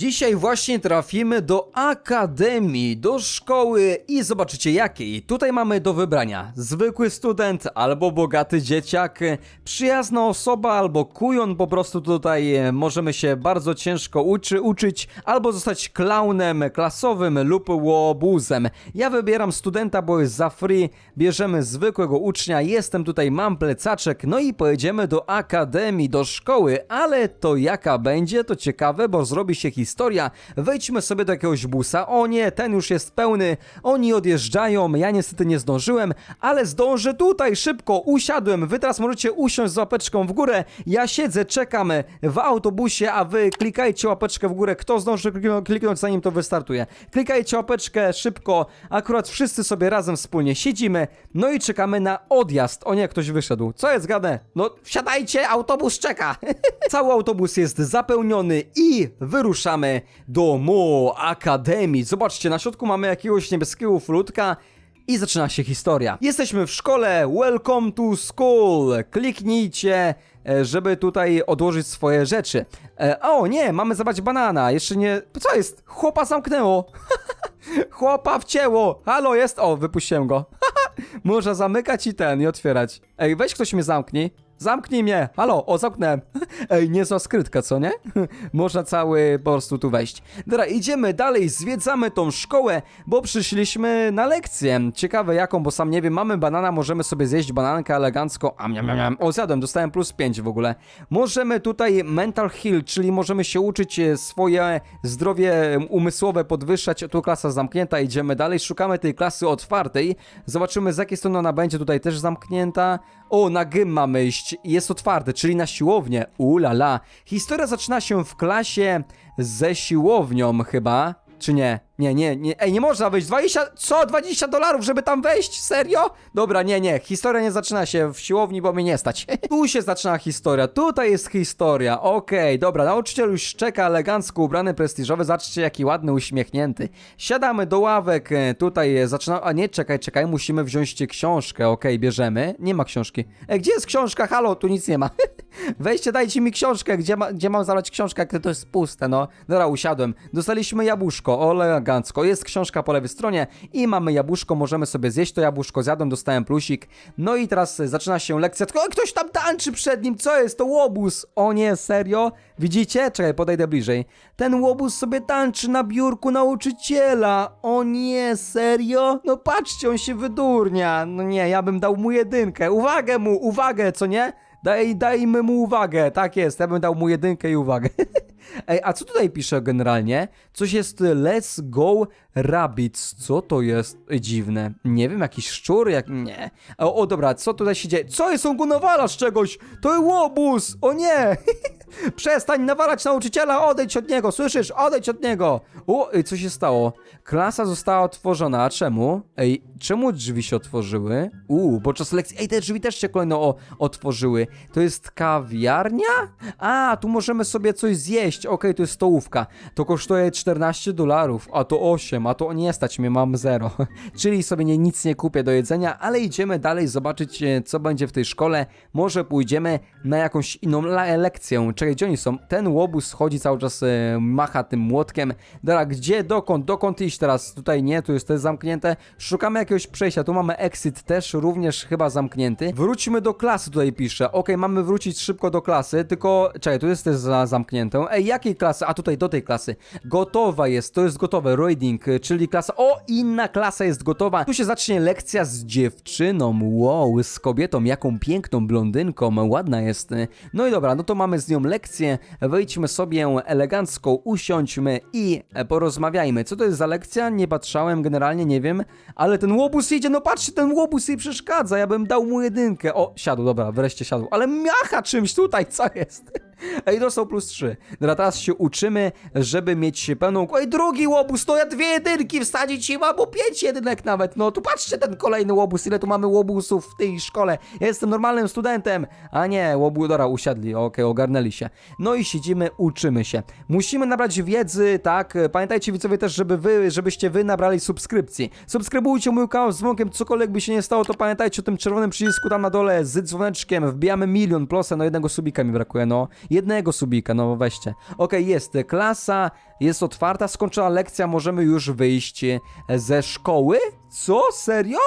Dzisiaj właśnie trafimy do akademii, do szkoły i zobaczycie jakiej. Tutaj mamy do wybrania zwykły student albo bogaty dzieciak, przyjazna osoba albo kujon, po prostu tutaj e, możemy się bardzo ciężko uczy, uczyć, albo zostać klaunem klasowym lub łobuzem. Ja wybieram studenta, bo jest za free, bierzemy zwykłego ucznia, jestem tutaj, mam plecaczek, no i pojedziemy do akademii, do szkoły, ale to jaka będzie, to ciekawe, bo zrobi się historia. Wejdźmy sobie do jakiegoś busa. O nie, ten już jest pełny. Oni odjeżdżają. Ja niestety nie zdążyłem, ale zdążę tutaj szybko. Usiadłem. Wy teraz możecie usiąść z łapeczką w górę. Ja siedzę, czekam w autobusie, a wy klikajcie łapeczkę w górę. Kto zdąży kliknąć zanim to wystartuje? Klikajcie łapeczkę szybko. Akurat wszyscy sobie razem wspólnie siedzimy. No i czekamy na odjazd. O nie, ktoś wyszedł. Co jest gadę? No wsiadajcie, autobus czeka. Cały autobus jest zapełniony i wyruszamy do Mo Akademii. Zobaczcie, na środku mamy jakiegoś niebieskiego flutka. I zaczyna się historia. Jesteśmy w szkole. Welcome to school. Kliknijcie, e, żeby tutaj odłożyć swoje rzeczy. E, o, nie, mamy zabrać banana. Jeszcze nie. Co jest? Chłopa zamknęło. Chłopa wcięło. Halo, jest. O, wypuściłem go. Można zamykać i ten, i otwierać. Ej, weź ktoś mnie zamknij. Zamknij mnie! Halo, o, zamknąłem. Ej, niezła skrytka, co nie? Można cały po prostu tu wejść. Dobra, idziemy dalej, zwiedzamy tą szkołę, bo przyszliśmy na lekcję. Ciekawe jaką, bo sam nie wiem, mamy banana, możemy sobie zjeść banankę elegancko. A miam, miam, miam. O, zjadłem, dostałem plus 5 w ogóle. Możemy tutaj mental heal, czyli możemy się uczyć e, swoje zdrowie umysłowe podwyższać. Tu klasa zamknięta, idziemy dalej, szukamy tej klasy otwartej. Zobaczymy z jakiej strony ona będzie, tutaj też zamknięta. O, na gym mamy iść. Jest otwarte, czyli na siłownię. Ulala. Historia zaczyna się w klasie ze siłownią chyba. Czy nie? Nie, nie, nie. Ej, nie można wejść. 20. Co? 20 dolarów, żeby tam wejść? Serio? Dobra, nie, nie. Historia nie zaczyna się w siłowni, bo mnie nie stać. tu się zaczyna historia. Tutaj jest historia. Okej, dobra. Nauczyciel już czeka elegancko ubrany, prestiżowy. Zobaczcie, jaki ładny, uśmiechnięty. Siadamy do ławek. e, Tutaj e, zaczyna. A nie, czekaj, czekaj. Musimy wziąć książkę. Okej, bierzemy. Nie ma książki. Ej, gdzie jest książka? Halo, tu nic nie ma. Weźcie, dajcie mi książkę. Gdzie, ma, gdzie mam zabrać książkę, jak to jest puste, no. Dobra, usiadłem. Dostaliśmy jabłuszko. Elegancko. Jest książka po lewej stronie i mamy jabłuszko. Możemy sobie zjeść to jabłuszko. Zjadłem, dostałem plusik. No i teraz zaczyna się lekcja. Tylko ktoś tam tańczy przed nim. Co jest? To łobuz. O nie, serio? Widzicie? Czekaj, podejdę bliżej. Ten łobuz sobie tańczy na biurku nauczyciela. O nie, serio? No patrzcie, on się wydurnia. No nie, ja bym dał mu jedynkę. Uwagę mu, uwagę, co nie? Daj, dajmy mu uwagę. Tak jest, ja bym dał mu jedynkę i uwagę. Ej, a co tutaj pisze generalnie? Coś jest Let's Go Rabbits. Co to jest? Ej, Dziwne. Nie wiem, jakiś szczur? Jak... Nie. O, o dobra, co tutaj się dzieje? Co jest? On go nawala z czegoś! To łobuz! O nie! Przestań nawalać nauczyciela, odejdź od niego, słyszysz? Odejdź od niego! O, ej, co się stało? Klasa została otworzona, a czemu? Ej, czemu drzwi się otworzyły? Uuu, podczas lekcji... Ej, te drzwi też się kolejno o, otworzyły. To jest kawiarnia? A, tu możemy sobie coś zjeść. Okej, to jest stołówka. To kosztuje 14 dolarów, a to 8, a to nie stać mnie, mam 0. Czyli sobie nie, nic nie kupię do jedzenia, ale idziemy dalej zobaczyć, e, co będzie w tej szkole. Może pójdziemy na jakąś inną le lekcję. Czekaj, gdzie oni są? Ten łobuz chodzi cały czas, e, macha tym młotkiem. Dobra, gdzie, dokąd, dokąd iść teraz? Tutaj nie, tu jest też zamknięte. Szukamy jakiegoś przejścia, tu mamy exit też, również chyba zamknięty. Wróćmy do klasy, tutaj pisze. Okej, mamy wrócić szybko do klasy, tylko, czekaj, tu jest też za zamkniętą. Ej, jakiej klasy? A tutaj do tej klasy. Gotowa jest, to jest gotowe, reading, y, czyli klasa, o, inna klasa jest gotowa. Tu się zacznie lekcja z dziewczyną, wow, z kobietą, jaką piękną blondynką, ładna jest. No i dobra, no to mamy z nią lekcję, wejdźmy sobie elegancko, usiądźmy i e, porozmawiajmy. Co to jest za lekcja? Nie patrzałem, generalnie nie wiem, ale ten łobuz idzie, no patrzcie, ten łobuz jej przeszkadza, ja bym dał mu jedynkę. O, siadł, dobra, wreszcie siadł, ale miacha czymś tutaj, co jest? Ej, dostał plus 3. Dobra, teraz się uczymy, żeby mieć pełną... Ej, drugi łobuz, to ja dwie jedynki wsadzić i mam, bo pięć jedynek nawet. No, tu patrzcie ten kolejny łobuz, ile tu mamy łobuzów w tej szkole. Ja jestem normalnym studentem. A nie, łobu, dobra, usiadli, okej, ogarnęli się. No i siedzimy, uczymy się. Musimy nabrać wiedzy, tak? Pamiętajcie widzowie też, żeby wy, żebyście wy nabrali subskrypcji. Subskrybujcie mój kanał z dzwonkiem, cokolwiek by się nie stało, to pamiętajcie o tym czerwonym przycisku tam na dole z dzwoneczkiem. Wbijamy milion, plosę, no jednego subika mi brakuje, no. Jednego subika, no weźcie. Okej, jest klasa, jest otwarta, skończyła lekcja, możemy już wyjść ze szkoły? Co? Serio?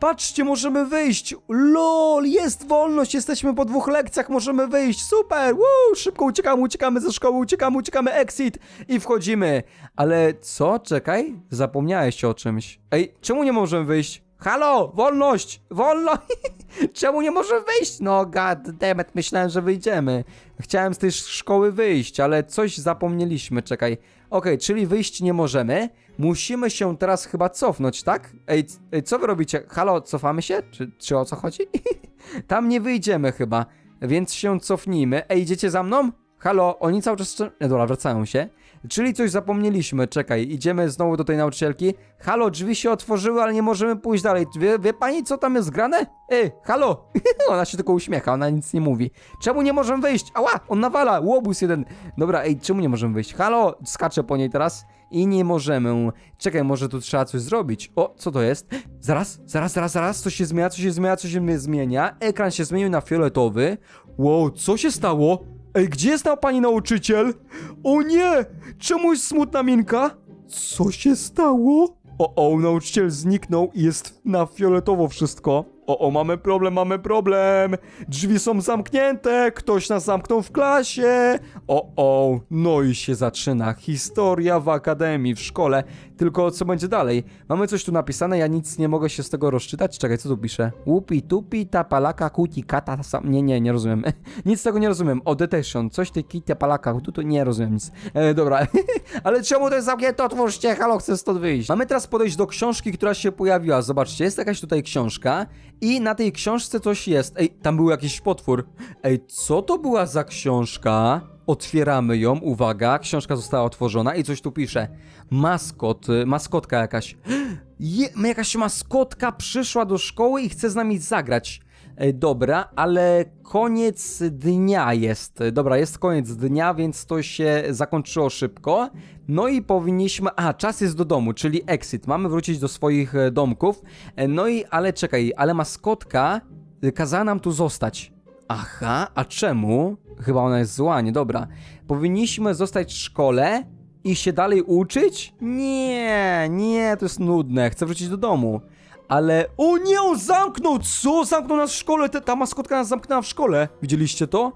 Patrzcie, możemy wyjść! LOL, jest wolność, jesteśmy po dwóch lekcjach, możemy wyjść, super! Woo, szybko uciekamy, uciekamy ze szkoły, uciekamy, uciekamy, exit i wchodzimy. Ale co? Czekaj, zapomniałeś o czymś. Ej, czemu nie możemy wyjść? Halo, wolność, wolność! Czemu nie może wyjść? No goddammit, myślałem, że wyjdziemy. Chciałem z tej sz- szkoły wyjść, ale coś zapomnieliśmy, czekaj. Okej, czyli wyjść nie możemy. Musimy się teraz chyba cofnąć, tak? Ej, ej co wy robicie? Halo, cofamy się? Czy, czy o co chodzi? Tam nie wyjdziemy chyba, więc się cofnijmy. Ej, idziecie za mną? Halo, oni cały czas... Nie, dobra, wracają się. Czyli coś zapomnieliśmy, czekaj, idziemy znowu do tej nauczycielki. Halo, drzwi się otworzyły, ale nie możemy pójść dalej. Wie, wie pani, co tam jest grane? Ej, halo! ona się tylko uśmiecha, ona nic nie mówi. Czemu nie możemy wyjść? Ała, on nawala, łobuz jeden. Dobra, ej, czemu nie możemy wyjść? Halo, skaczę po niej teraz i nie możemy. Czekaj, może tu trzeba coś zrobić. O, co to jest? Zaraz, zaraz, zaraz, zaraz, coś się zmienia, coś się zmienia, coś się zmienia. Ekran się zmienił na fioletowy. Wow, co się stało? Ej, gdzie jest ta pani nauczyciel? O nie! Czemu jest smutna minka? Co się stało? O, o, nauczyciel zniknął i jest na fioletowo wszystko. O, o, mamy problem, mamy problem. Drzwi są zamknięte, ktoś nas zamknął w klasie. O, o, no i się zaczyna. Historia w akademii, w szkole. Tylko co będzie dalej? Mamy coś tu napisane, ja nic nie mogę się z tego rozczytać. Czekaj, co tu pisze? Łupi, tupi, tapalaka, kuti, kata, sam... Nie, nie, nie rozumiem. nic z tego nie rozumiem. O, detection. Coś ty, kita, palaka, tu, tu, nie rozumiem nic. E, dobra. Ale czemu to jest zamknięte? Otwórzcie, halo, chcę stąd wyjść. Mamy teraz podejść do książki, która się pojawiła. Zobaczcie, jest jakaś tutaj książka i na tej książce coś jest. Ej, tam był jakiś potwór. Ej, co to była za książka? Otwieramy ją, uwaga, książka została otworzona i coś tu pisze. Maskot, y, maskotka jakaś. Je, jakaś maskotka przyszła do szkoły i chce z nami zagrać. Ej, Dobra, ale koniec dnia jest. Dobra, jest koniec dnia, więc to się zakończyło szybko. No i powinniśmy. A, czas jest do domu, czyli exit. Mamy wrócić do swoich e, domków. E, No i, ale czekaj, ale maskotka y, kazała nam tu zostać. Aha, a czemu? Chyba ona jest zła, nie dobra. Powinniśmy zostać w szkole i się dalej uczyć? Nie, nie, to jest nudne. Chcę wrócić do domu. Ale. O nie, on zamknął! Co? Zamknął nas w szkole! Ta, ta maskotka nas zamknęła w szkole. Widzieliście to?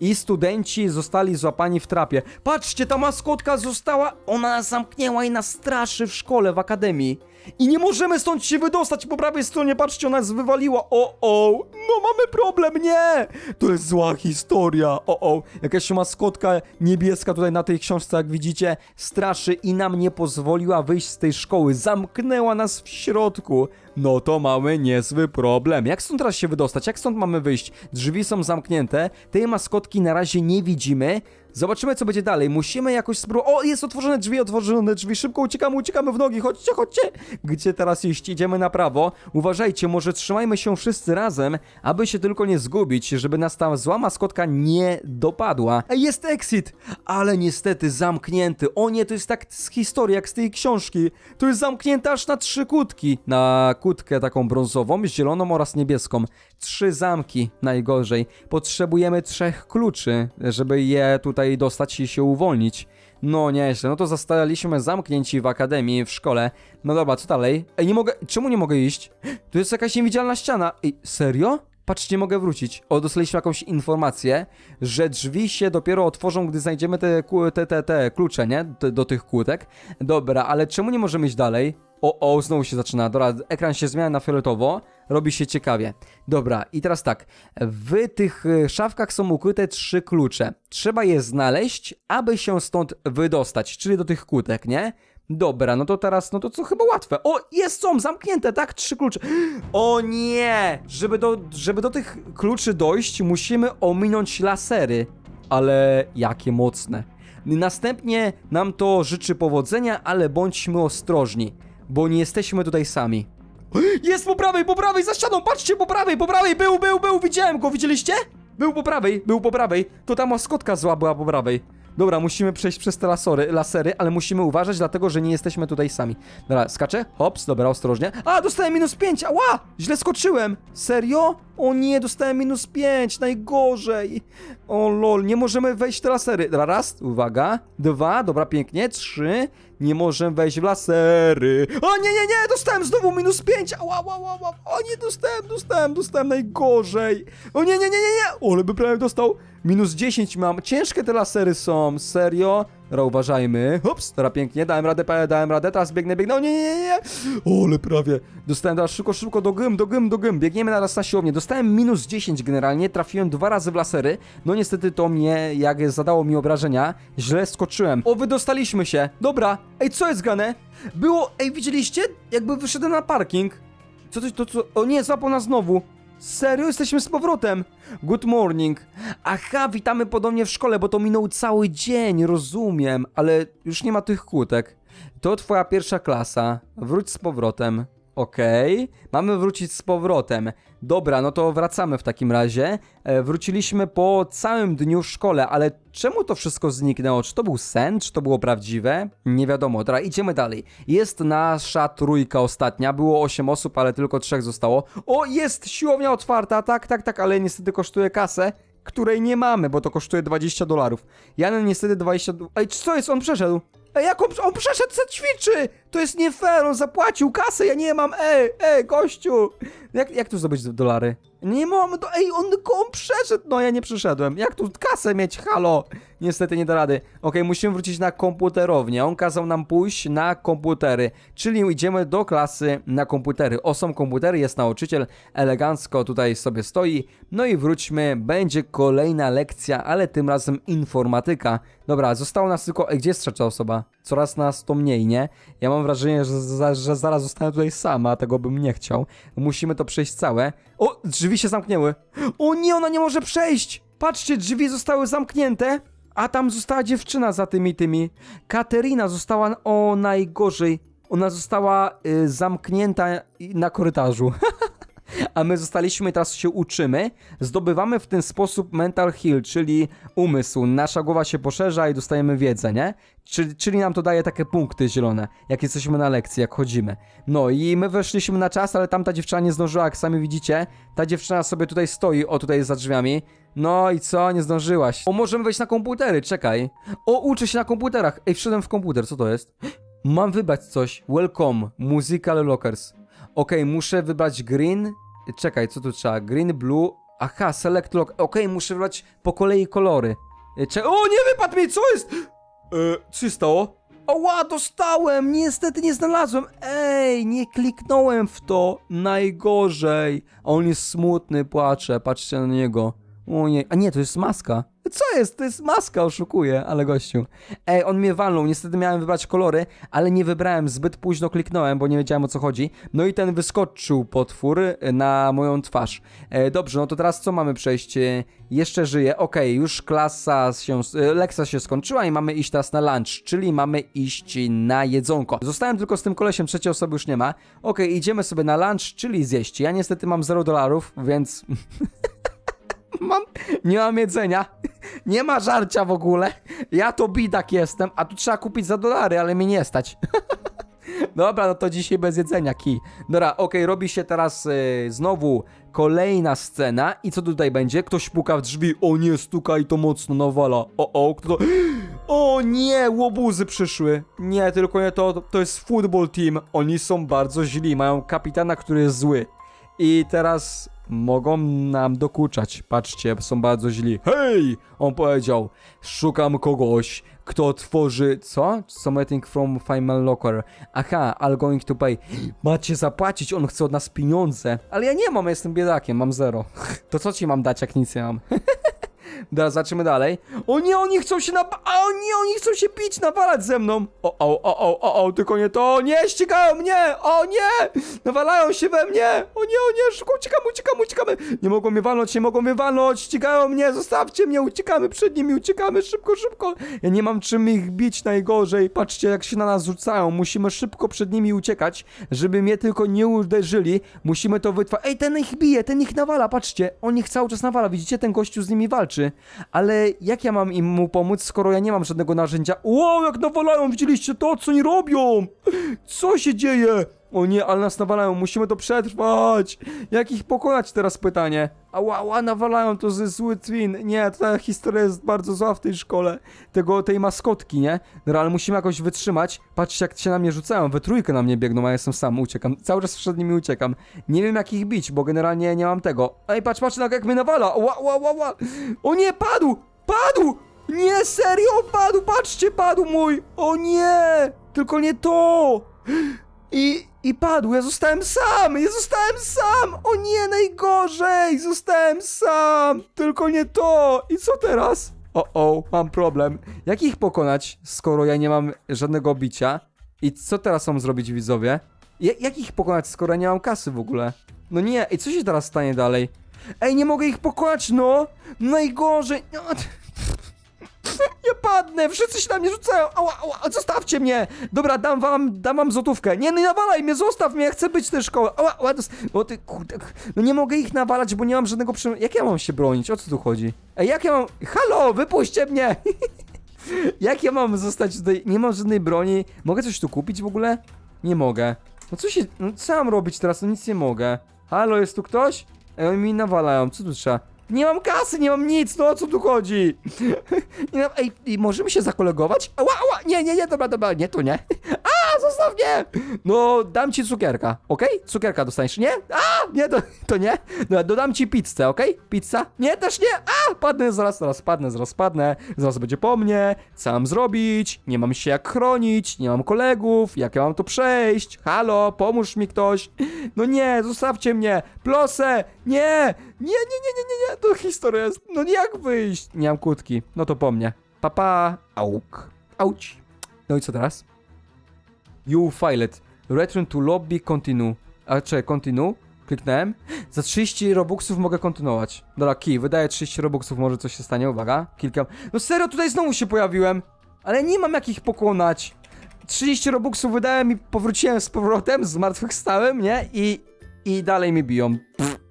I studenci zostali złapani w trapie. Patrzcie, ta maskotka została. Ona nas zamknęła i nas straszy w szkole, w akademii. I nie możemy stąd się wydostać po prawej stronie. Patrzcie, ona nas wywaliła. O, o, no mamy problem, nie! To jest zła historia. O, o, jakaś maskotka niebieska tutaj na tej książce, jak widzicie, straszy i nam nie pozwoliła wyjść z tej szkoły. Zamknęła nas w środku. No to mamy niezły problem. Jak stąd teraz się wydostać? Jak stąd mamy wyjść? Drzwi są zamknięte. Tej maskotki na razie nie widzimy. Zobaczymy, co będzie dalej. Musimy jakoś spróbować. O, jest otworzone drzwi, otworzone drzwi. Szybko uciekamy, uciekamy w nogi. Chodźcie, chodźcie. Gdzie teraz iść? Idziemy na prawo. Uważajcie, może trzymajmy się wszyscy razem, aby się tylko nie zgubić, żeby nas ta zła maskotka nie dopadła. Jest exit! Ale niestety zamknięty. O nie, to jest tak z historii, jak z tej książki. To jest zamknięte aż na trzy kutki. Na kutkę taką brązową, zieloną oraz niebieską. Trzy zamki, najgorzej. Potrzebujemy trzech kluczy, żeby je tutaj dostać i się uwolnić. No nieźle, no to zostaliśmy zamknięci w akademii, w szkole. No dobra, co dalej? Ej, nie mogę, czemu nie mogę iść? Tu jest jakaś niewidzialna ściana. Ej, serio? Patrz, nie mogę wrócić. O, dostaliśmy jakąś informację, że drzwi się dopiero otworzą, gdy znajdziemy te, te, te, te klucze, nie? Te, do tych kłódek. Dobra, ale czemu nie możemy iść dalej? O, o, znowu się zaczyna. Dobra, ekran się zmienia na fioletowo. Robi się ciekawie. Dobra, i teraz tak. W tych y, szafkach są ukryte trzy klucze. Trzeba je znaleźć, aby się stąd wydostać, czyli do tych kłódek, nie? Dobra, no to teraz, no to co chyba łatwe. O, jest, są zamknięte, tak? Trzy klucze. O nie! Żeby do, żeby do tych kluczy dojść, musimy ominąć lasery. Ale jakie mocne. Następnie nam to życzy powodzenia, ale bądźmy ostrożni, bo nie jesteśmy tutaj sami. Jest po prawej, po prawej, za ścianą, patrzcie, po prawej, po prawej, był, był, był, widziałem go, widzieliście? Był po prawej, był po prawej, to ta maskotka zła była po prawej. Dobra, musimy przejść przez te lasery, lasery, ale musimy uważać, dlatego że nie jesteśmy tutaj sami. Dobra, skaczę, hops, dobra, ostrożnie. A, dostałem minus 5, ała! Źle skoczyłem, serio? O nie, dostałem minus 5, najgorzej. O lol, nie możemy wejść w lasery. Raz, uwaga. Dwa, dobra, pięknie. Trzy, nie możemy wejść w lasery. O nie, nie, nie, dostałem znowu minus 5. Ała, ała, ała, ała. O nie, dostałem, dostałem, dostałem najgorzej. O nie, nie, nie, nie, nie. O, ale by prawie dostał. Minus 10 mam. Ciężkie te lasery są, serio. Dobra, uważajmy. Hops, dobra, pięknie, dałem radę, dałem radę, teraz biegnę, biegnę. O nie, nie, nie, nie. O, ale prawie. Dostałem teraz szybko, szybko do gym, do gym, do gym. Biegniemy naraz na siłownię. Dostałem minus 10 generalnie, trafiłem dwa razy w lasery. No niestety to mnie, jak zadało mi obrażenia, źle skoczyłem. O, wydostaliśmy się. Dobra. Ej, co jest gane? Było, ej, widzieliście? Jakby wyszedłem na parking. Co to, to, co? O nie, złapał nas znowu. Serio? Jesteśmy z powrotem. Good morning. Aha, witamy podobnie w szkole, bo to minął cały dzień, rozumiem, ale już nie ma tych kłódek. To twoja pierwsza klasa. Wróć z powrotem. Okej, mamy wrócić z powrotem. Dobra, no to wracamy w takim razie. E, wróciliśmy po całym dniu w szkole, ale czemu to wszystko zniknęło? Czy to był sen, czy to było prawdziwe? Nie wiadomo. Dobra, idziemy dalej. Jest nasza trójka ostatnia. Było 8 osób, ale tylko trzech zostało. O, jest siłownia otwarta, tak, tak, tak, ale niestety kosztuje kasę której nie mamy, bo to kosztuje 20 dolarów. Janen niestety 20... do- Ej, co jest? On przeszedł. Ej, jak on, on przeszedł, co ćwiczy? To jest nie fair, on zapłacił kasę, ja nie mam, ej, ej, gościu. Jak, jak tu zdobyć dolary? Nie mam, to, ej, on, on przeszedł, no ja nie przyszedłem. Jak tu kasę mieć, halo? Niestety nie da rady. Okej, musimy wrócić na komputerownię. On kazał nam pójść na komputery, czyli idziemy do klasy na komputery. O, są komputery, jest nauczyciel, elegancko tutaj sobie stoi. No i wróćmy, będzie kolejna lekcja, ale tym razem informatyka. Dobra, zostało nas tylko... Ej, gdzie jest trzecia osoba? Coraz nas to mniej, nie? Ja mam wrażenie, że, że zaraz zostanę tutaj sama, tego bym nie chciał. Musimy to przejść całe. O, drzwi się zamknęły. O nie, ona nie może przejść! Patrzcie, drzwi zostały zamknięte, a tam została dziewczyna za tymi tymi. Katerina została, o najgorzej, ona została y, zamknięta na korytarzu. A my zostaliśmy, teraz się uczymy. Zdobywamy w ten sposób mental heal, czyli umysł. Nasza głowa się poszerza i dostajemy wiedzę, nie? Czyli, czyli nam to daje takie punkty zielone, jak jesteśmy na lekcji, jak chodzimy. No i my weszliśmy na czas, ale tamta dziewczyna nie zdążyła, jak sami widzicie. Ta dziewczyna sobie tutaj stoi, o tutaj za drzwiami. No i co? Nie zdążyłaś. O, możemy wejść na komputery, czekaj. O, uczę się na komputerach. Ej, wszedłem w komputer, co to jest? Mam wybrać coś. Welcome, musical lockers. Okej, muszę wybrać green. Czekaj, co tu trzeba? Green, blue. Aha, select lock. Okej, muszę wybrać po kolei kolory. E, Cze o, nie wypadł mi, co jest? E, co się stało? Oła, dostałem! Niestety nie znalazłem. Ej, nie kliknąłem w to. Najgorzej. On jest smutny, płacze. Patrzcie na niego. O nie, a nie, to jest maska. Co jest? To jest maska, oszukuję, ale gościu. Ej, on mnie walnął, niestety miałem wybrać kolory, ale nie wybrałem, zbyt późno kliknąłem, bo nie wiedziałem o co chodzi. No i ten wyskoczył potwór e, na moją twarz. E, dobrze, no to teraz co mamy przejść? E, jeszcze żyję, okej, już klasa się, lekcja się skończyła i mamy iść teraz na lunch, czyli mamy iść na jedzonko. Zostałem tylko z tym kolesiem, trzeciej osoby już nie ma. Okej, idziemy sobie na lunch, czyli zjeść. Ja niestety mam 0 dolarów, więc... Mam, nie mam jedzenia, nie ma żarcia w ogóle. Ja to bidak jestem, a tu trzeba kupić za dolary, ale mi nie stać. Dobra, no to dzisiaj bez jedzenia, ki. Dobra, okej, robi się teraz y, znowu kolejna scena i co tutaj będzie? Ktoś puka w drzwi, o nie, stuka i to mocno nawala. O, o, kto to... O nie, łobuzy przyszły. Nie, tylko nie to, to jest football team. Oni są bardzo źli, mają kapitana, który jest zły. I teraz mogą nam dokuczać. Patrzcie, są bardzo źli. Hej! On powiedział, szukam kogoś, kto tworzy... Co? Something from Final Locker. Aha, I'm going to pay. Macie zapłacić, on chce od nas pieniądze. Ale ja nie mam, ja jestem biedakiem, mam zero. To co ci mam dać, jak nic nie mam? Dobra, zobaczymy dalej. O nie, oni chcą się na... O nie, oni chcą się pić, nawalać ze mną. O, o, o, o, o, o, tylko nie to. Nie, ścigają mnie. O nie, nawalają się we mnie. O nie, o nie, szybko uciekamy, uciekamy, uciekamy. Nie mogą mnie walnąć, nie mogą mnie walnąć. Ścigają mnie, zostawcie mnie, uciekamy przed nimi, uciekamy, szybko, szybko. Ja nie mam czym ich bić najgorzej. Patrzcie, jak się na nas rzucają. Musimy szybko przed nimi uciekać, żeby mnie tylko nie uderzyli. Musimy to wytrwać. Ej, ten ich bije, ten ich nawala, patrzcie. On ich cały czas nawala, widzicie, ten gościu z nimi walczy. Ale jak ja mam im mu pomóc, skoro ja nie mam żadnego narzędzia? Wow, jak nawalają, widzieliście to, co oni robią? Co się dzieje? O nie, ale nas nawalają, musimy to przetrwać! Jak ich pokonać teraz pytanie? Ała, ała, nawalają to ze zły twin. Nie, ta historia jest bardzo zła w tej szkole. Tego, tej maskotki, nie? Dobra, ale musimy jakoś wytrzymać. Patrzcie, jak się na mnie rzucają, we trójkę na mnie biegną, a ja jestem sam, uciekam. Cały czas przed nimi uciekam. Nie wiem, jak ich bić, bo generalnie nie mam tego. Ej, patrz, patrz, jak mnie nawala! Ła, ła, ła, ła! O nie, padł! Padł! Nie, serio, padł, patrzcie, padł mój! O nie! Tylko nie to! I, I padł, ja zostałem sam! Ja zostałem sam! O nie, najgorzej! Zostałem sam! Tylko nie to! I co teraz? O, o, mam problem. Jak ich pokonać, skoro ja nie mam żadnego bicia? I co teraz mam zrobić, widzowie? Ja, jak ich pokonać, skoro ja nie mam kasy w ogóle? No nie, i co się teraz stanie dalej? Ej, nie mogę ich pokonać, no! Najgorzej! No. Ja padnę, wszyscy się na mnie rzucają, ała, ała, zostawcie mnie! Dobra, dam wam, dam wam złotówkę. Nie, nie nawalaj mnie, zostaw mnie, ja chcę być w tej szkole. Ała, ała, dos- o ty, kurde, no nie mogę ich nawalać, bo nie mam żadnego przem... Jak ja mam się bronić? O co tu chodzi? Ej, jak ja mam... Halo, wypuśćcie mnie! jak ja mam zostać tutaj? Nie mam żadnej broni. Mogę coś tu kupić w ogóle? Nie mogę. No co się... No co mam robić teraz? No nic nie mogę. Halo, jest tu ktoś? Ej, oni mi nawalają, co tu trzeba? Nie mam kasy, nie mam nic, no o co tu chodzi? Ej, ej, możemy się zakolegować? Ała, ała, nie, nie, nie, dobra, dobra, nie, tu nie. Zostaw! No, dam ci cukierka, okej? Cukierka dostaniesz, nie? A, nie, to, to nie. Dobra, dodam ci pizzę, okej? Pizza? Nie, też nie. A, padnę, zaraz, zaraz padnę, zaraz padnę. Zaraz będzie po mnie. Co mam zrobić? Nie mam się jak chronić, nie mam kolegów. Jak ja mam to przejść? Halo, pomóż mi ktoś. No nie, zostawcie mnie. Plosę, nie. Nie, nie, nie, nie, nie, nie, to historia jest. No nie jak wyjść? Nie mam kłódki. No to po mnie. Papa, auk. Auć. No i co teraz? You filed. Return to lobby, continue. A czy continue? Kliknąłem. Za 30 robuxów mogę kontynuować. Dobra, key, wydaje 30 robuxów, może coś się stanie, uwaga. Kilka. No serio, tutaj znowu się pojawiłem. Ale nie mam jak ich pokonać. 30 robuxów wydałem i powróciłem z powrotem, zmartwychwstałem, nie? I, i dalej mi biją. Pff.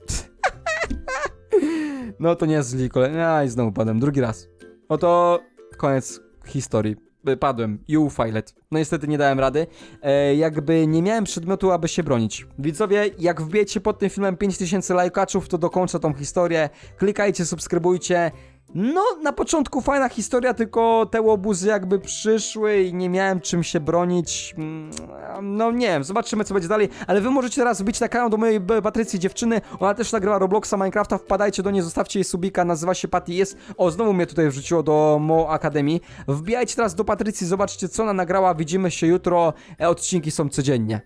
No to nie jest zli kolej. A i znowu padłem, drugi raz. Oto koniec historii. Y, Padłem. You filet. No niestety nie dałem rady. E, jakby nie miałem przedmiotu, aby się bronić. Widzowie, jak wbijecie pod tym filmem 5000 lajkaczów, to dokończę tą historię. Klikajcie, subskrybujcie. No, na początku fajna historia, tylko te łobuzy jakby przyszły i nie miałem czym się bronić. Mm, No nie wiem, zobaczymy co będzie dalej, ale wy możecie teraz wbić na kanał do mojej Patrycji dziewczyny, ona też nagrała Robloxa, Minecrafta, wpadajcie do niej, zostawcie jej subika, nazywa się Patty jest. O, znowu mnie tutaj wrzuciło do Mo Akademii. Wbijajcie teraz do Patrycji, zobaczcie co ona nagrała, widzimy się jutro, e, odcinki są codziennie.